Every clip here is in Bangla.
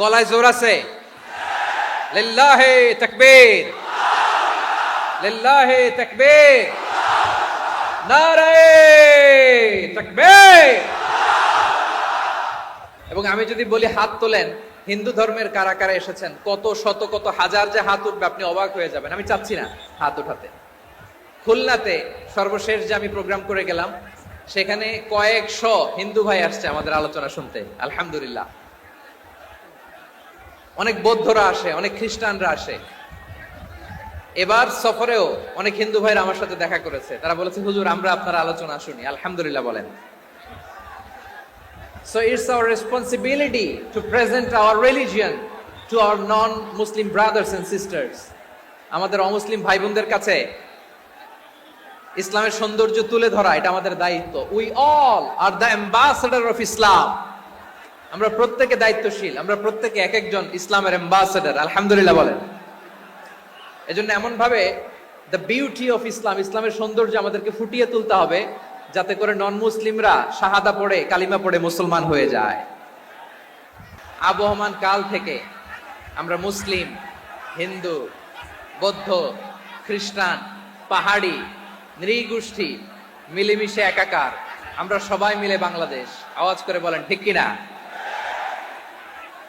গলায় জোর আছে? লিল্লাহে তাকবীর। লিল্লাহে তাকবীর। তাকবীর। এবং আমি যদি বলি হাত তোলেন, হিন্দু ধর্মের কারা কারা এসেছেন? কত শত, কত হাজার যে হাত উঠবে, আপনি অবাক হয়ে যাবেন। আমি চাচ্ছি না হাত উঠাতে খুলনাতে সর্বশেষ যে আমি প্রোগ্রাম করে গেলাম, সেখানে কয়েকশো হিন্দু ভাই আসছে আমাদের আলোচনা শুনতে। আলহামদুলিল্লাহ। অনেক বৌদ্ধরা আসে, অনেক খ্রিস্টানরা আসে। এবার সফরেও অনেক হিন্দু ভাইরা আমার সাথে দেখা করেছে। তারা বলেছে, হুজুর, আমরা আপনার আলোচনা শুনি। আলহামদুলিল্লাহ বলেন। So it's our responsibility to present our religion to our non-Muslim brothers and sisters. আমাদের অমুসলিম ভাই বোনদের কাছে ইসলামের সৌন্দর্য তুলে ধরা, এটা আমাদের দায়িত্ব। We all are the ambassador of Islam আমরা প্রত্যেকে দায়িত্বশীল, আমরা প্রত্যেকে এক একজন ইসলামের অ্যাম্বাসেডার আলহামদুলিল্লাহ বলেন। এজন্য এমন ভাবে দ্য বিউটি অফ ইসলাম ইসলামের সৌন্দর্য আমাদেরকে ফুটিয়ে তুলতে হবে, যাতে করে নন মুসলিমরা শাহাদা পড়ে, কালিমা পড়ে মুসলমান হয়ে যায়। আবহমান কাল থেকে আমরা মুসলিম, হিন্দু, বৌদ্ধ, খ্রিস্টান, পাহাড়ি, নৃগোষ্ঠী মিলেমিশে একাকার, আমরা সবাই মিলে বাংলাদেশ। আওয়াজ করে বলেন, ঠিক কিনা?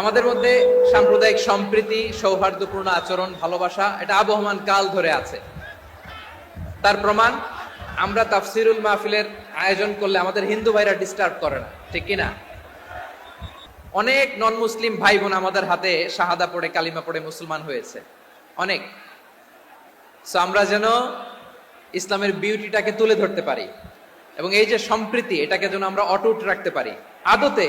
আমাদের মধ্যে সাম্প্রদায়িক সম্প্রীতি, সৌহার্দ্যপূর্ণ আচরণ, ভালোবাসা, এটা আবহমান কাল ধরে আছে। তার প্রমাণ, আমরা তাফসিরুল মাহফিলের আয়োজন করলে আমাদের হিন্দু ভাইরা ডিস্টার্ব করে না, ঠিক কিনা অনেক নন মুসলিম ভাই বোন আমাদের হাতে শাহাদা পড়ে, কালিমা পড়ে মুসলমান হয়েছে, অনেক। সো আমরা যেন ইসলামের বিউটিটাকে তুলে ধরতে পারি এবং এই যে সম্প্রীতি, এটাকে যেন আমরা অটুট রাখতে পারি। আদতে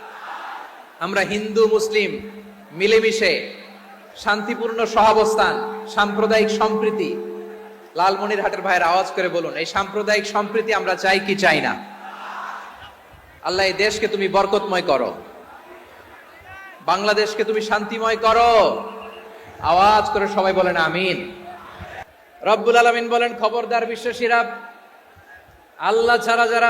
আমরা হিন্দু, মুসলিম মিলেমিশে শান্তিপূর্ণ সহাবস্থান, সাম্প্রদায়িক সম্প্রীতি লালমনির হাটের ভাইয়ের আওয়াজ করে বলুন, এই সাম্প্রদায়িক সম্প্রীতি আমরা চাই কি চাই না? আল্লাহ, এই দেশকে তুমি বরকতময় করো। বাংলাদেশকে তুমি শান্তিময় করো। আওয়াজ করে সবাই বলেন আমিন। রব্বুল আলমিন বলেন, খবরদার বিশ্বাসীরা আল্লাহ ছাড়া যারা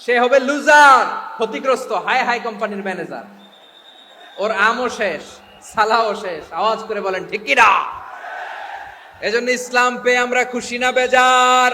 সে হবে লুজার ক্ষতিগ্রস্ত, হাই হাই কোম্পানির ম্যানেজার ওর আমও শেষ সালাও শেষ, আওয়াজ করে বলেন ঠিক কিনা এজন্য ইসলাম পেয়ে আমরা খুশি না, বেজার।